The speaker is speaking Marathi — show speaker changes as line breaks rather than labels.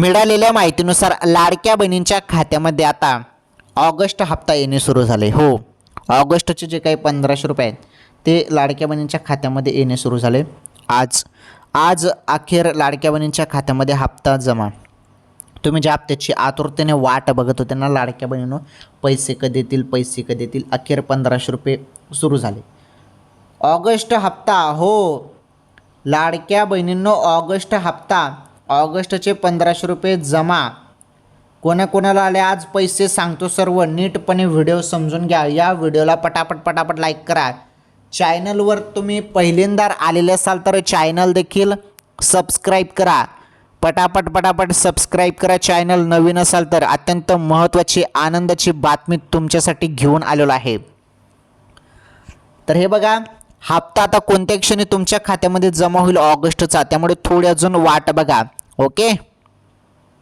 मिळालेल्या माहितीनुसार लाडक्या बहिणींच्या खात्यामध्ये आता ऑगस्ट हप्ता येणे सुरू झाले हो ऑगस्टचे जे काही पंधराशे रुपये आहेत ते लाडक्या बहिणींच्या खात्यामध्ये येणे सुरू झाले. आज आज अखेर लाडक्या बहिणींच्या खात्यामध्ये हप्ता जमा. तुम्ही ज्या हप्त्याची आतुरतेने वाट बघत होते ना लाडक्या बहिणीनं पैसे कधी येतील पैसे कधी येतील अखेर पंधराशे रुपये सुरू झाले. ऑगस्ट हप्ता हो लाडक्या बहिणींनो ऑगस्ट हप्ता ऑगस्टचे पंधराशे रुपये जमा. कोणाकोणाला आले आज पैसे सांगतो सर्व. नीटपणे व्हिडिओ समजून घ्या. या व्हिडिओला पटापट पटापट लाईक करा. चॅनलवर तुम्ही पहिल्यांदा आलेले असाल तर चॅनल देखील सबस्क्राईब करा. पटापट पटापट सबस्क्राईब करा. चॅनल नवीन असाल तर अत्यंत महत्त्वाची आनंदाची बातमी तुमच्यासाठी घेऊन आलेलो आहे. तर हे बघा हप्ता आता कोणत्या क्षणी तुमच्या खात्यामध्ये जमा होईल ऑगस्टचा? त्यामुळे थोडी अजून वाट बघा. Okay?